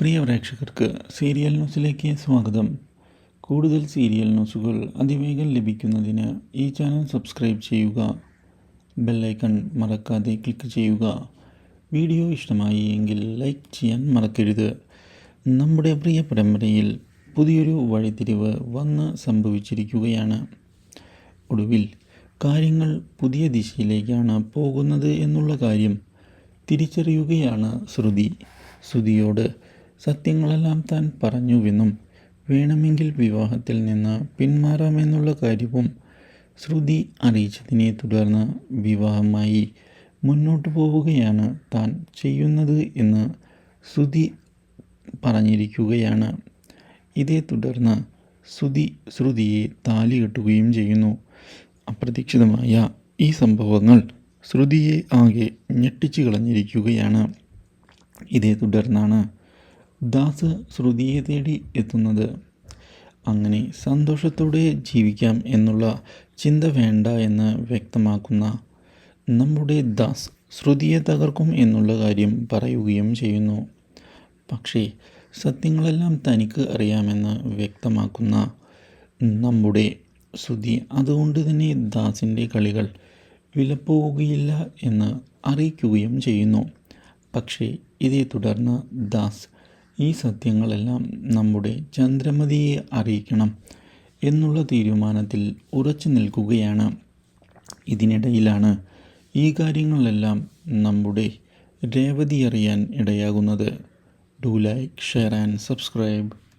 പ്രിയ പ്രേക്ഷകർക്ക് സീരിയൽ ന്യൂസിലേക്ക് സ്വാഗതം. കൂടുതൽ സീരിയൽ ന്യൂസുകൾ അതിവേഗം ലഭിക്കുന്നതിന് ഈ ചാനൽ സബ്സ്ക്രൈബ് ചെയ്യുക. ബെല്ലൈക്കൺ മറക്കാതെ ക്ലിക്ക് ചെയ്യുക. വീഡിയോ ഇഷ്ടമായി എങ്കിൽ ലൈക്ക് ചെയ്യാൻ മറക്കരുത്. നമ്മുടെ പ്രിയ പരമ്പരയിൽ പുതിയൊരു വഴിത്തിരിവ് വന്ന് സംഭവിച്ചിരിക്കുകയാണ്. ഒടുവിൽ കാര്യങ്ങൾ പുതിയ ദിശയിലേക്കാണ് പോകുന്നത് എന്നുള്ള കാര്യം തിരിച്ചറിയുകയാണ് ശ്രുതി. ശ്രുതിയോട് സത്യങ്ങളെല്ലാം താൻ പറഞ്ഞുവെന്നും വേണമെങ്കിൽ വിവാഹത്തിൽ നിന്ന് പിന്മാറാമെന്നുള്ള കാര്യവും ശ്രുതി അറിയിച്ചതിനെ തുടർന്ന് വിവാഹമായി മുന്നോട്ടു പോവുകയാണ് താൻ ചെയ്യുന്നത് എന്ന് ശ്രുതി പറഞ്ഞിരിക്കുകയാണ്. ഇതേ തുടർന്ന് ശ്രുതി ശ്രുതിയെ താലി കെട്ടുകയും ചെയ്യുന്നു. അപ്രതീക്ഷിതമായ ഈ സംഭവങ്ങൾ ശ്രുതിയെ ആകെ ഞെട്ടിച്ചു കളഞ്ഞിരിക്കുകയാണ്. ഇതേ തുടർന്നാണ് ദാസ് ശ്രുതിയെ തേടി എത്തുന്നത്. അങ്ങനെ സന്തോഷത്തോടെ ജീവിക്കാം എന്നുള്ള ചിന്ത വേണ്ട എന്ന് വ്യക്തമാക്കുന്ന നമ്മുടെ ദാസ് ശ്രുതിയെ തകർക്കും എന്നുള്ള കാര്യം പറയുകയും ചെയ്യുന്നു. പക്ഷേ സത്യങ്ങളെല്ലാം തനിക്ക് അറിയാമെന്ന് വ്യക്തമാക്കുന്ന നമ്മുടെ ശ്രുതി അതുകൊണ്ട് തന്നെ ദാസിന്റെ കളികൾ വിലപ്പോവുകയില്ല എന്ന് അറിയിക്കുകയും ചെയ്യുന്നു. പക്ഷേ ഇതേ തുടർന്ന് ദാസ് ഈ സത്യങ്ങളെല്ലാം നമ്മുടെ ചന്ദ്രമതിയെ അറിയിക്കണം എന്നുള്ള തീരുമാനത്തിൽ ഉറച്ചു നിൽക്കുകയാണ്. ഇതിനിടയിലാണ് ഈ കാര്യങ്ങളെല്ലാം നമ്മുടെ രേവതി അറിയാൻ ഇടയാകുന്നത്. Do like share and subscribe.